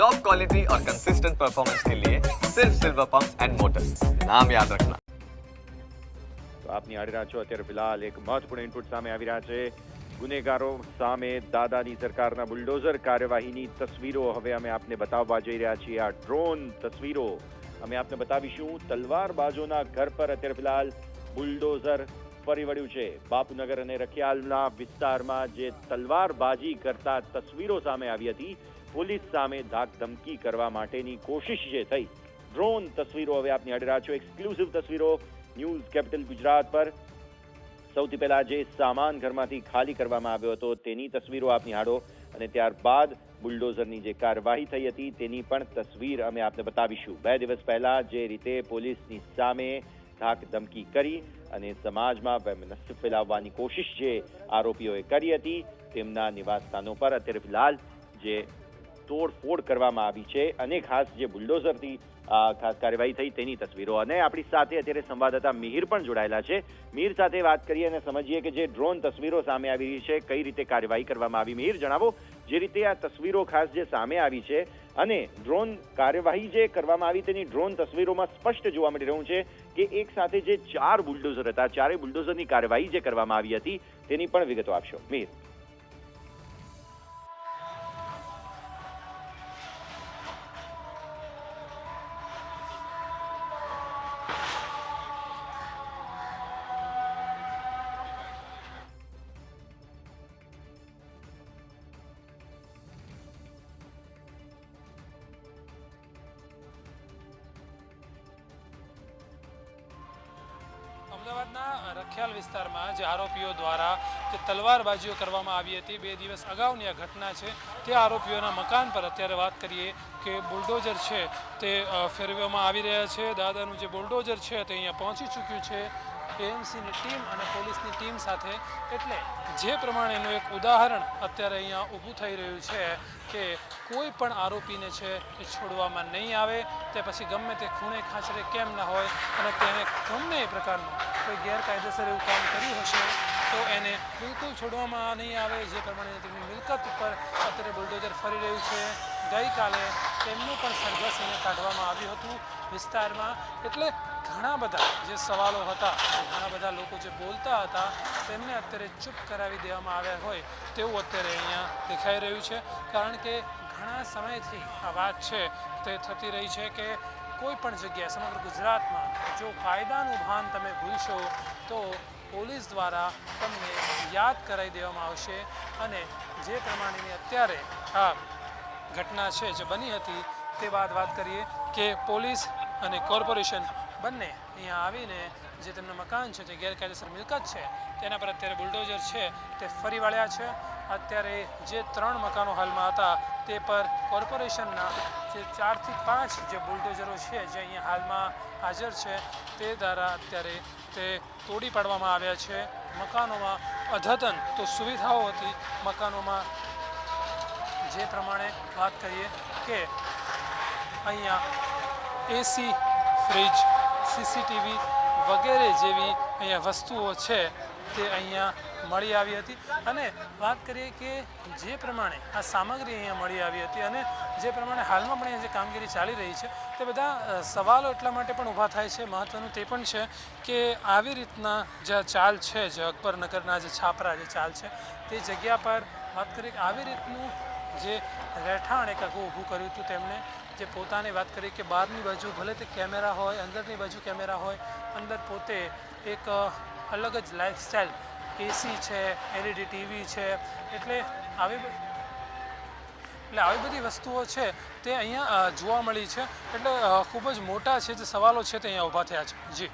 Top quality और consistent performance के लिए सिर्फ सिल्वर पंप एंड मोटर्स नाम याद रखना તો આપની આડી રહ્યા છો અત્યારે ફિલહાલ એક મહત્વપૂર્ણ ઇનપુટ સામે આવી રહ્યા છે ગુનેગારો સામે દાદાની સરકારના બુલડોઝર કાર્યવાહીની તસવીરો હવે અમે આપને બતાવવા જઈ રહ્યા છીએ આ ડ્રોન તસવીરો અમે આપને બતાવીશું તલવારબાજોના ઘર પર અત્યારે ફિલહાલ બુલડોઝર ફરી વળ્યું છે. બાપુનગર અને રખિયાલના વિસ્તારમાં જે તલવારબાજી કરતા તસવીરો સામે આવી હતી, પોલીસ સામે ધાક ધમકી કરવા માટેની કોશિશ જે થઈ. ડ્રોન તસવીરો હવે આપની આડી રહ્યા છો. એક્સક્લુઝિવ તસવીરો ન્યૂઝ કેપિટલ ગુજરાત પર. સૌથી પહેલા જે સામાન ઘરમાંથી ખાલી કરવામાં આવ્યો હતો, તેની તસવીરો આપ નિહાળો અને ત્યારબાદ બુલડોઝરની જે કાર્યવાહી થઈ હતી, તેની પણ તસવીર અમે આપને બતાવીશું. બે દિવસ પહેલા જે રીતે પોલીસની સામે ધાક ધમકી કરી અને સમાજમાં વૈમનસ્ય ફેલાવવાની કોશિશ જે આરોપીઓએ કરી હતી, તેમના નિવાસસ્થાનો પર અત્યારે ફિલહાલ જે તોડફોડ કરવામાં આવી છે અને ખાસ જે બુલડોઝરથી ખાસ કાર્યવાહી થઈ તેની તસવીરો. અને આપણી સાથે અત્યારે સંવાદદાતા મિહિર પણ જોડાયેલા છે. મિહિર સાથે વાત કરીએ અને સમજીએ કે જે ડ્રોન તસવીરો સામે આવી રહી છે, કઈ રીતે કાર્યવાહી કરવામાં આવી? મિહિર, જણાવો, જે રીતે આ તસવીરો ખાસ જે સામે આવી છે અને ડ્રોન કાર્યવાહી જે કરવામાં આવી તેની ડ્રોન તસવીરોમાં સ્પષ્ટ જોવા મળી રહ્યું છે કે એક સાથે જે ચાર બુલડોઝર હતા ચારે બુલડોઝરની કાર્યવાહી જે કરવામાં આવી હતી, તેની પણ વિગતો આપશો. મિહિર અમદાવાદના રખિયાલ વિસ્તારમાં જે આરોપીઓ દ્વારા જે તલવારબાજીઓ કરવામાં આવી હતી, બે દિવસ અગાઉની આ ઘટના છે, તે આરોપીઓના મકાન પર અત્યારે વાત કરીએ કે બુલડોઝર છે તે ફેરવવામાં આવી રહ્યા છે. દાદાનું જે બુલડોઝર છે તે અહીંયા પહોંચી ચૂક્યું છે. એએમસીની ટીમ અને પોલીસની ટીમ સાથે. એટલે જે પ્રમાણેનું એક ઉદાહરણ અત્યારે અહીંયા ઊભું થઈ રહ્યું છે કે કોઈ પણ આરોપીને છે એ છોડવામાં નહીં આવે, તે પછી ગમે તે ખૂણે ખાંચરે કેમ ના હોય અને તેને ગમે એ પ્રકારનું કોઈ ગેરકાયદેસર એવું કામ કર્યું હશે તો એને બિલકુલ છોડવામાં નહીં આવે. જે પ્રમાણે તેમની મિલકત ઉપર અત્યારે બુલડોઝર ફરી રહ્યું છે. ગઈકાલે તેમનું પણ સંઘર્ષ એને કાઢવામાં આવ્યું હતું વિસ્તારમાં. એટલે ઘણા બધા જે સવાલો હતા, ઘણા બધા લોકો જે બોલતા હતા, તેમને અત્યારે ચૂપ કરાવી દેવામાં આવ્યા હોય તેવું અત્યારે અહીંયા દેખાઈ રહ્યું છે. કારણ કે ઘણા સમયથી આ વાત છે, તે થતી રહી છે કે કોઈ પણ જગ્યાએ સમગ્ર ગુજરાતમાં જો કાયદાનું ભાન તમે ભૂલશો, તો પોલીસ દ્વારા તમને યાદ કરાવી દેવામાં આવશે અને જે પ્રમાણેની અત્યારે આ ઘટના છે, જે બની હતી, તે બાદ વાત કરીએ કે પોલીસ અને કોર્પોરેશન બંને અહીંયા આવીને જે તેમના મકાન છે, જે ગેરકાયદેસર મિલકત છે, તેના પર અત્યારે બુલડોઝર છે, તે ફરી વળ્યા છે. અત્યારે જે ત્રણ મકાનો હાલમાં હતા, તે પર કોર્પોરેશનના જે ચારથી પાંચ જે બુલડોઝરો છે, જે અહીંયા હાલમાં હાજર છે, તે દ્વારા અત્યારે તે તોડી પાડવામાં આવ્યા છે. મકાનોમાં અધતન, તો સુવિધાઓ હતી. મકાનોમાં જે પ્રમાણે વાત કરીએ કે અહીંયા એસી ફ્રિજ સીસીટીવી વગેરે જેવી અહીંયા વસ્તુઓ છે. તે અહીંયા મળી આવી હતી. અને વાત કરીએ કે જે પ્રમાણે આ સામગ્રી અહીંયા મળી આવી હતી અને જે પ્રમાણે હાલમાં પણ અહીંયા જે કામગીરી ચાલી રહી છે, તે બધા સવાલો એટલા માટે પણ ઊભા થાય છે. મહત્ત્વનું તે પણ છે કે આવી રીતના જે ચાલ છે, જે અકબરનગરના જે છાપરા જે ચાલ છે, તે જગ્યા પર વાત કરીએ કે આવી રીતનું જે રહેઠાણ એક આખું ઊભું કર્યું હતું તેમણે, જે પોતાની વાત કરી કે બહારની બાજુ ભલે તે કેમેરા હોય, અંદરની બાજુ કેમેરા હોય, અંદર પોતે એક અલગ જ લાઈફસ્ટાઈલ એસી છે એલઈડી ટીવી છે, એટલે આવી એટલે આવી બધી વસ્તુઓ છે તે અહીંયા જોવા મળી છે. એટલે ખૂબ જ મોટા છે જે સવાલો છે તે અહીંયા ઊભા થયા છે. જી.